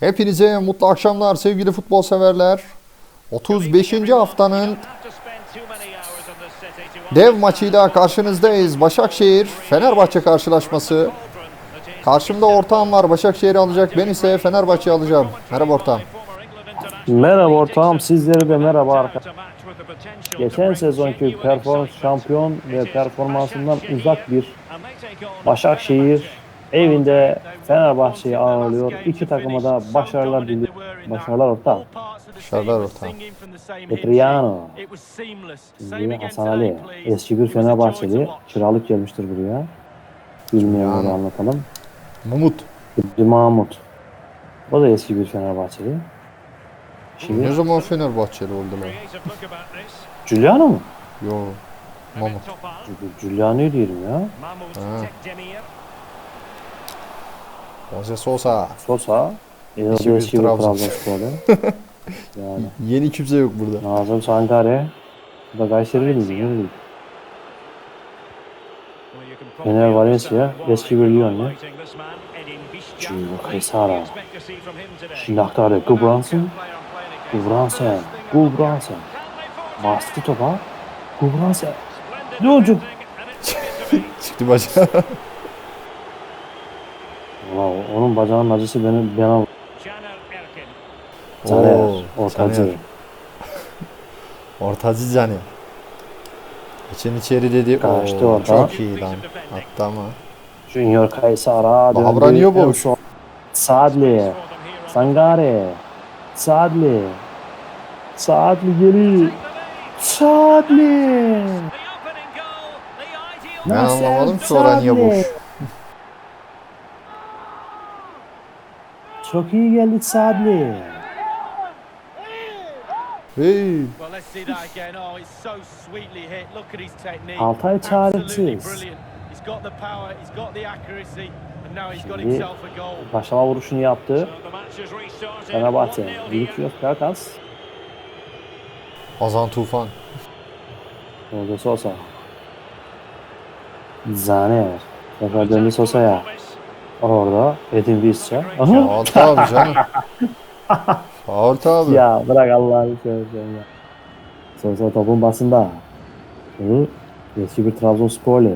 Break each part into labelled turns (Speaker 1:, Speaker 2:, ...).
Speaker 1: Hepinize mutlu akşamlar sevgili futbol severler. 35. haftanın dev maçıyla karşınızdayız. Başakşehir Fenerbahçe karşılaşması. Karşımda ortağım var. Başakşehir'i alacak. Ben ise Fenerbahçe alacağım. Merhaba ortağım.
Speaker 2: Merhaba ortağım, sizlere de merhaba arkadaşlar. Geçen sezonki performans şampiyon ve performansından uzak bir Başakşehir evinde Fenerbahçe'yi ağırlıyor. İki takıma da başarılar diliyor. Başarılar ortağım.
Speaker 1: Başarılar ortağım.
Speaker 2: Petriano, Şimdi Hasan Ali, eski bir Fenerbahçeli, kiralık gelmiştir buraya. Bilmeyenleri
Speaker 1: Petriano.
Speaker 2: anlatalım.
Speaker 1: Mumut.
Speaker 2: Bir Mahmut. O da eski bir Fenerbahçeli.
Speaker 1: Ne
Speaker 2: Şimdi
Speaker 1: zaman Fenerbahçeli oldular?
Speaker 2: Giuliano mu?
Speaker 1: Yo. Mumut.
Speaker 2: Giuliano'yu diyelim ya.
Speaker 1: Ha. Jose Sosa.
Speaker 2: Sosa.
Speaker 1: Eski
Speaker 2: Eski
Speaker 1: bir
Speaker 2: bir eski bir
Speaker 1: Trabzon.
Speaker 2: Trabzonsporlu. yani
Speaker 1: Yeni kimse yok burada.
Speaker 2: Nazım Sankare. Bu da? Ne bileyim.
Speaker 3: Fener Valencia, eski bir Lyonlu.
Speaker 2: Giulio Kaysara. Şimdi aktarı Gubranson. Gubransen. Gubransen. Bastı topa. Gubransen. Çocuk.
Speaker 1: Çıktı bacağı.
Speaker 2: Valla onun bacağının acısı beni bana Caner. Ortacı.
Speaker 1: Caner. Ortacı Cani. İçin içeri dedi.
Speaker 2: Kaçtı orada.
Speaker 1: Çok iyi lan. Attı ama.
Speaker 2: Junior Kaysara. döndü. En son Sadli. Sangare. Sadli. Sadli geri. Sadli.
Speaker 1: Ben anlamadım ki oraya niye
Speaker 2: Sadli.
Speaker 1: boş.
Speaker 2: Çok iyi geldi Sadli.
Speaker 1: Hey.
Speaker 2: Altay çaresiz.
Speaker 3: Şimdi
Speaker 2: Başlama vuruşunu yaptı. Fenerbahçe. Yürütüyor Pelkas.
Speaker 1: Ozan Tufan.
Speaker 2: Orada Sosa. Zane. Tekrar döndü Sosa'ya. Orada Edin Visca. Aha.
Speaker 1: Faul tabi canım. Faul tabi.
Speaker 2: Ya bırak Allah'ını seversen ya. Sosa topun basında. Hı? Eski bir Trabzonsporlu.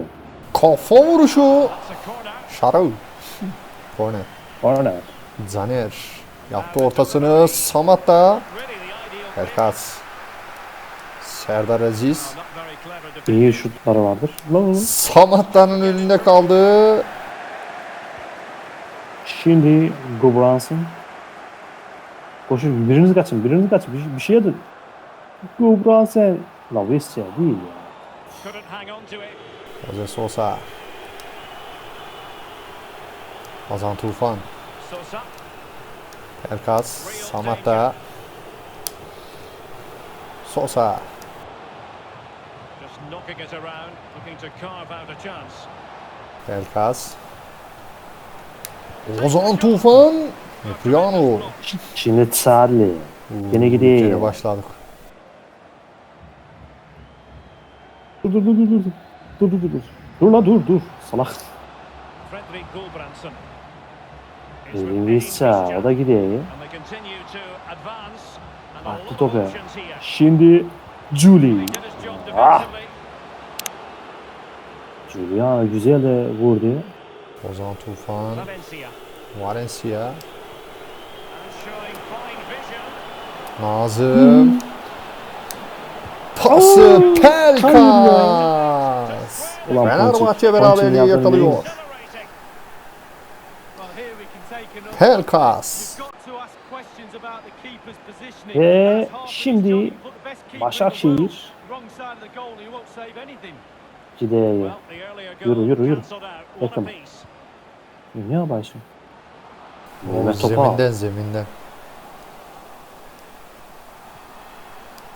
Speaker 1: Kafa vuruşu. Şarıl. Korner.
Speaker 2: Corner.
Speaker 1: Caner. Yaptı ortasını. Samat da. Erkas. Serdar Aziz.
Speaker 2: İyi şutları vardır.
Speaker 1: Samatta'nın önünde kaldı.
Speaker 2: Şimdi Gubranson. Koşun biriniz kaçın, biriniz kaçın. Bir, bir şey edin. Gubranson. La Visca değil ya.
Speaker 1: Jose Sosa. Ozan Tufan. Erkas. Samatta. Sosa. Pelkas. Ozan Tufan. Epriano.
Speaker 2: Şimdi Sarli. Yine gidiyor.
Speaker 1: Gene başladık.
Speaker 2: Dur dur dur dur dur. Dur dur dur. dur. Dur la dur dur. Salak. Edin Visca. O da gidiyor. Attı topu. Şimdi Julie. Ah. Julian güzel de vurdu.
Speaker 1: Ozan Tufan. Valencia. Nazım. Pası Pelkas.
Speaker 2: Ulan
Speaker 1: Fenerbahçe beraberliği yakalıyor. Pelkas.
Speaker 2: Ve şimdi Başakşehir gidiyor. Yürü, yürü, yürü. Bakın. Yaparsın?
Speaker 1: Oo,
Speaker 2: Mehmet Topal.
Speaker 1: zeminden zeminden.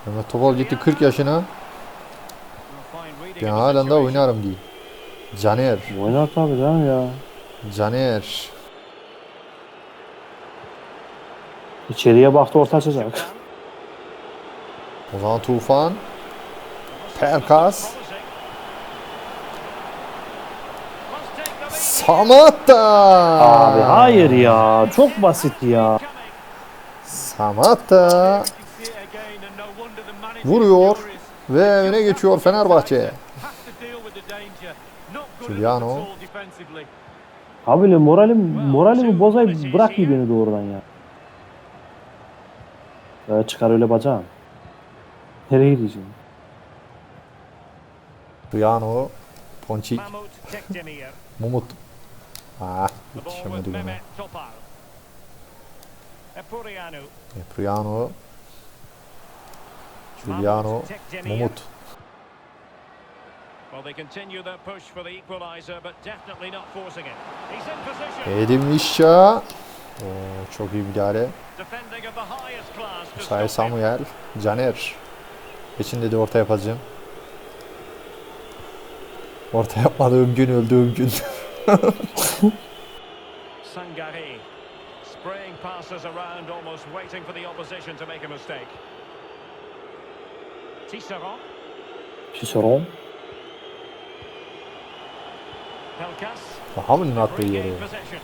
Speaker 1: Mehmet Topal gitti 40 yaşına. Ben halen daha oynarım diye. Caner.
Speaker 2: Oynar tabii canım ya.
Speaker 1: Caner.
Speaker 2: İçeriye baktı orta açacak.
Speaker 1: Ozan Tufan. Pelkas. Samatta.
Speaker 2: Abi hayır ya. Çok basit ya.
Speaker 1: Samatta vuruyor ve öne geçiyor Fenerbahçe. Giuliano.
Speaker 2: Abi moralim moralimi bozayıp bırak iyi beni doğrudan ya. Böyle çıkar öyle bacağım. Nereye gideceğim?
Speaker 1: Giuliano, Ponçik. Mumut. Ah, yetişemedi
Speaker 4: Topal. Epuriano.
Speaker 1: Giuliano. Mumut.
Speaker 4: Well, they continue their push for the equaliser, but definitely not forcing it. He's in position.
Speaker 1: Edim Mişça. Oo, çok iyi müdahale. Say. Samuel, Caner. Geçin dedi orta yapacağım. Orta yapmadığım gün öldüğüm gün.
Speaker 4: Sangare. Spraying passes around, almost waiting for the opposition to make a mistake. Tisserand.
Speaker 2: Ciceron.
Speaker 4: Pelkas.
Speaker 1: Attığı yere.
Speaker 4: Regained possession.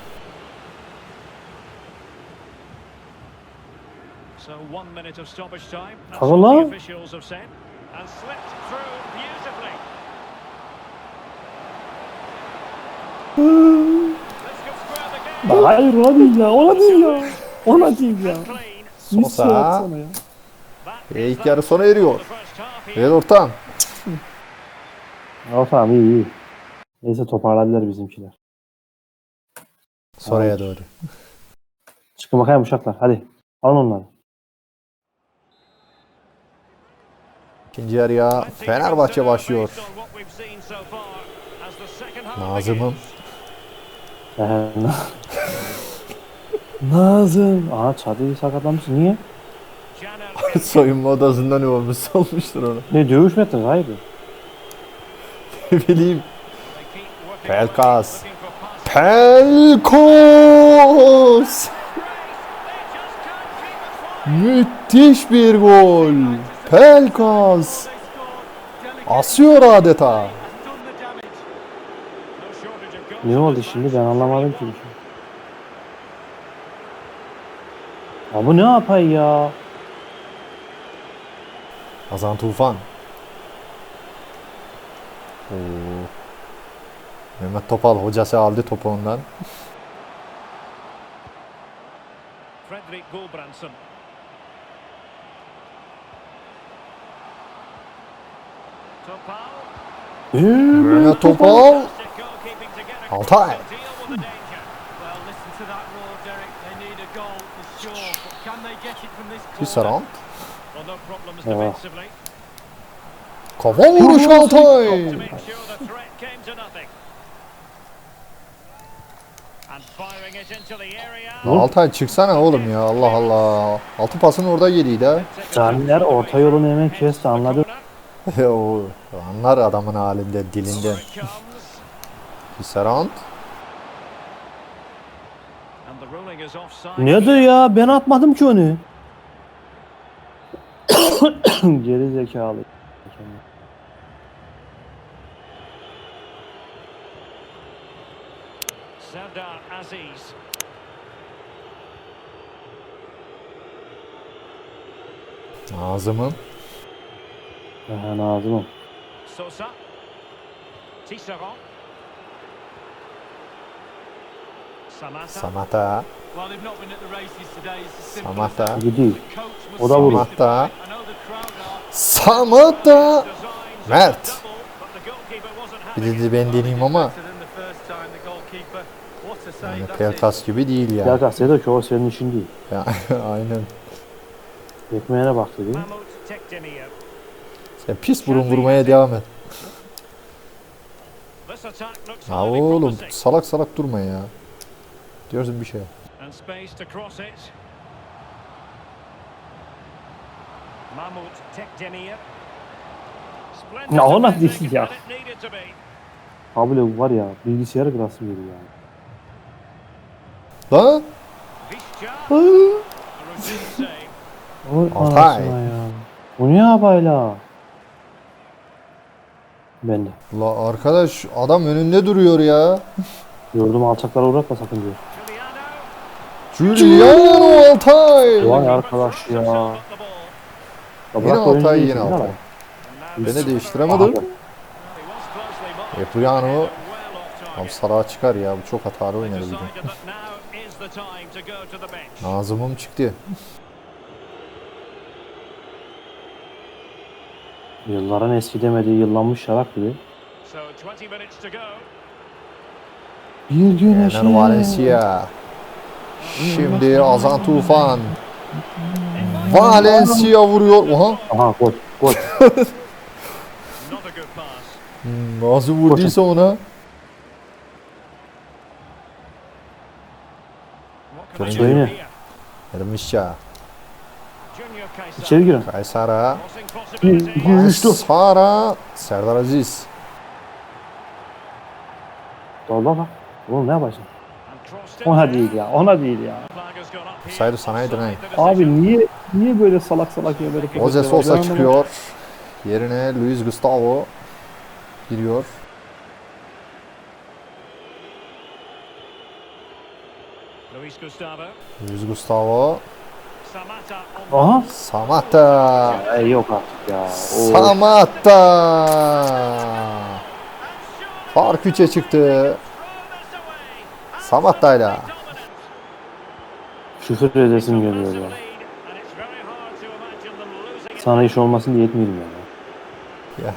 Speaker 4: So one minute of stoppage time. That's what the officials have said. And slipped through beautifully.
Speaker 2: Hayır ona değil ya. Ona değil ya. Ona değil ya.
Speaker 1: Sosa.
Speaker 2: şey
Speaker 1: Ve
Speaker 4: is
Speaker 1: ilk yarı sona eriyor. Evet ortam.
Speaker 2: O tamam iyi iyi. Neyse toparladılar bizimkiler.
Speaker 1: Sonraya doğru.
Speaker 2: Çıkın bakayım uşaklar. Hadi. Alın onları.
Speaker 1: İkinci yarıya Fenerbahçe başlıyor.
Speaker 4: based
Speaker 2: Nazım. Aa Çağatay sakatlanmış. Niye?
Speaker 1: Soyunma odasından olmuş olmuştur onu.
Speaker 2: Ne dövüş mü ettiniz? Hayır.
Speaker 1: Ne bileyim. Pelkas. Pelkos! Müthiş bir gol. Pelkas. Asıyor adeta.
Speaker 2: Ne oldu şimdi ben anlamadım ki. bir şey. Ya bu ne yapay ya?
Speaker 1: Hazan Tufan. Oo. Mehmet Topal hocası aldı topu ondan.
Speaker 4: Fredrik Gulbrandsen. Topal.
Speaker 1: Mehmet Topal. Altay. Tisserand.
Speaker 4: Defensively.
Speaker 1: Kafa vuruş Altay. Altay çıksana oğlum ya Allah Allah. Altı pasın orada yediydi ha.
Speaker 2: Caniler orta yolunu hemen kesti anladın.
Speaker 1: o anlar adamın halinde dilinden. Tisserand.
Speaker 2: Nedir ya? Ben atmadım ki onu. Geri zekalı.
Speaker 4: Serdar Aziz.
Speaker 1: Nazım'ın.
Speaker 2: Aha Nazım'ım.
Speaker 4: Sosa. Tisserand. Samata.
Speaker 5: that.
Speaker 2: Gidiyor. O da vurur.
Speaker 1: Samata. Samata. Mert. Bir dedi ben deneyeyim ama yani. Pelkas gibi değil
Speaker 2: Ya
Speaker 1: ya.
Speaker 2: gazete ki o senin işin değil.
Speaker 1: ya aynen.
Speaker 2: Ekmeğine bak dedi.
Speaker 4: Mahmut Tekdemir.
Speaker 1: Sen pis burun vurmaya devam et. Ha oğlum salak salak durma ya. Diyorsun bir şey.
Speaker 4: And space to cross it. Mahmut Tekdemir. Splendid
Speaker 2: Ya o nasıl değil ya? Abi var ya bilgisayarı kırasım geliyor yani.
Speaker 1: Lan.
Speaker 2: Oy
Speaker 1: Altay.
Speaker 2: anasına ya. Bu ne yapayla? Ben de.
Speaker 1: la arkadaş adam önünde duruyor ya.
Speaker 2: Gördüm alçaklara uğratma sakın diyor.
Speaker 4: Giuliano
Speaker 1: Altay.
Speaker 2: Vay arkadaş ya. Ya
Speaker 1: Yine Altay yine Altay. Beni değiştiremedi. Epriano. Tam Salah çıkar ya. Bu çok hatalı oynadı bugün. Nazım'ım çıktı.
Speaker 2: Yılların eski demediği yıllanmış şarap gibi. Bir.
Speaker 1: Fener Valencia. Şimdi Azan Tufan. Valencia vuruyor. Oha.
Speaker 2: Aha gol. Gol.
Speaker 1: Hmm, Nasıl vurduysa ona.
Speaker 2: Oyunu.
Speaker 1: Ermişça.
Speaker 2: İçeri girin.
Speaker 1: Kaysara.
Speaker 2: Güçlü.
Speaker 1: Kaysara. Serdar Aziz.
Speaker 2: Dolda bak. Oğlum ne yapacaksın? Ona değil ya. Ona değil ya.
Speaker 1: Saydı sanaydı ne?
Speaker 2: Abi niye niye böyle salak salak yerleri
Speaker 1: Jose Sosa çıkıyor. Yerine Luis Gustavo giriyor.
Speaker 4: Luis Gustavo.
Speaker 1: Luis Gustavo.
Speaker 4: Samata
Speaker 2: Aha.
Speaker 1: Samatta.
Speaker 2: E, yok artık ya. Oo.
Speaker 1: Samatta. Fark 3'e çıktı. Samatta'yla.
Speaker 2: Küfür edesim geliyor ya. Sana iş olmasın diye etmeyelim ya.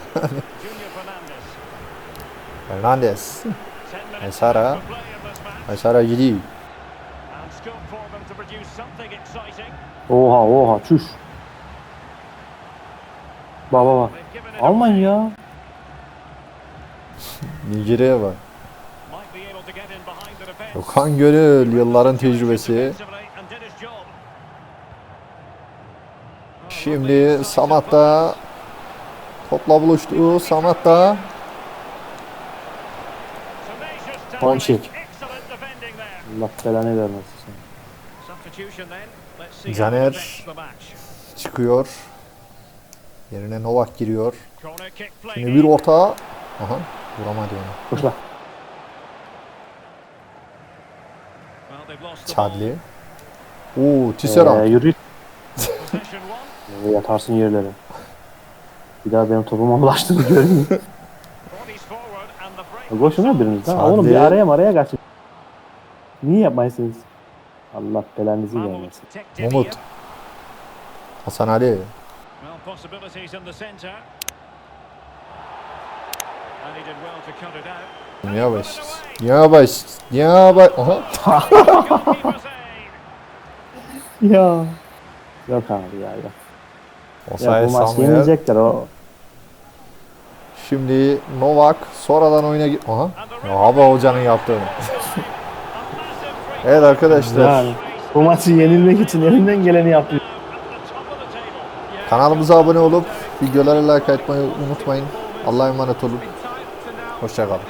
Speaker 1: Hernandez. Kaysara. Kaysara gidiyor.
Speaker 2: Oha oha çüş. Baba bak. Almayın ya.
Speaker 1: Nijerya'ya bak. Okan Gönül yılların tecrübesi. Şimdi Samatta topla buluştu. Samatta
Speaker 2: Ponçik. Allah belanı vermesin.
Speaker 1: Caner. çıkıyor. Yerine Novak giriyor. Şimdi bir orta. Aha vuramadı onu.
Speaker 2: Koş
Speaker 1: Chadli. Oo Tisserand.
Speaker 2: Ee, yürü. Ee, Yatarsın yerlere. Bir daha benim topuma bulaştığını görmeyeyim. Koşun biriniz lan. Oğlum bir araya maraya kaçın. Niye yapmayasınız? Allah belanızı vermesin.
Speaker 1: Umut. Hasan Ali.
Speaker 4: Well,
Speaker 1: Yavaş. Yavaş. Yavaş. Aha.
Speaker 2: Ya. Yok abi ya yok.
Speaker 1: O
Speaker 2: Ya bu maç
Speaker 1: Samuel.
Speaker 2: yenilecekler o.
Speaker 1: Şimdi Novak sonradan oyuna gir. Aha. Ya abi hocanın yaptığı. evet arkadaşlar.
Speaker 2: Yani bu maçı yenilmek için elinden geleni yapıyor.
Speaker 1: Kanalımıza abone olup videolara like atmayı unutmayın. Allah'a emanet olun. Hoşçakalın.